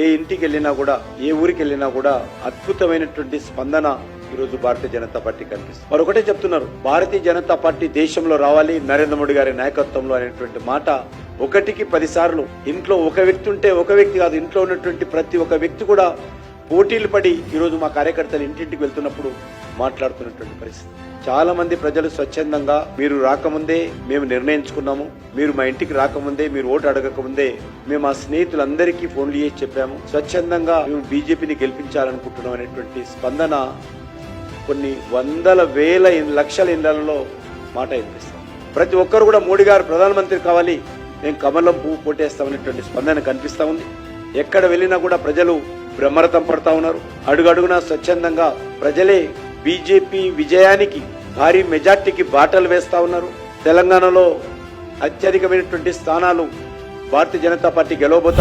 ఏ ఇంటికి వెళ్ళినా కూడా ఏ ఊరికి వెళ్ళినా కూడా అద్భుతమైనటువంటి స్పందన ఈరోజు భారతీయ జనతా పార్టీ కనిపిస్తుంది. వారు ఒకటే చెప్తున్నారు భారతీయ జనతా పార్టీ దేశంలో రావాలి నరేంద్ర మోడీ గారి నాయకత్వంలో అనేటువంటి మాట ఒకటికి పది సార్లు. ఇంట్లో ఒక వ్యక్తి ఉంటే ఒక వ్యక్తి కాదు ఇంట్లో ఉన్నటువంటి ప్రతి ఒక్క వ్యక్తి కూడా పోటీలు పడి ఈరోజు మా కార్యకర్తలు ఇంటింటికి వెళ్తున్నప్పుడు మాట్లాడుతున్నటువంటి పరిస్థితి. చాలా మంది ప్రజలు స్వచ్ఛందంగా మీరు రాకముందే మేము నిర్ణయించుకున్నాము మీరు మా ఇంటికి రాకముందే మీరు ఓటు అడగకముందే మేము మా స్నేహితులందరికీ ఫోన్లు చేసి చెప్పాము. స్వచ్ఛందంగా మేము బీజేపీని గెలిపించాలనుకుంటున్నాం అనేటువంటి స్పందన కొన్ని వందల వేల లక్షల ఇళ్ళలో మాట వినిపిస్తాం ప్రతి ఒక్కరు కూడా మోడీ గారు ప్రధానమంత్రి కావాలి మేము కమలం పువ్వు కొట్టేస్తామనేటువంటి స్పందన కనిపిస్తా ఉంది. ఎక్కడ వెళ్ళినా కూడా ప్రజలు బ్రహ్మరథం పడతా ఉన్నారు. అడుగడుగునా స్వచ్ఛందంగా ప్రజలే బీజేపీ విజయానికి భారీ మెజార్టీకి బాటలు వేస్తా ఉన్నారు. తెలంగాణలో అత్యధికమైనటువంటి స్థానాలు భారతీయ జనతా పార్టీ గెలవబోతా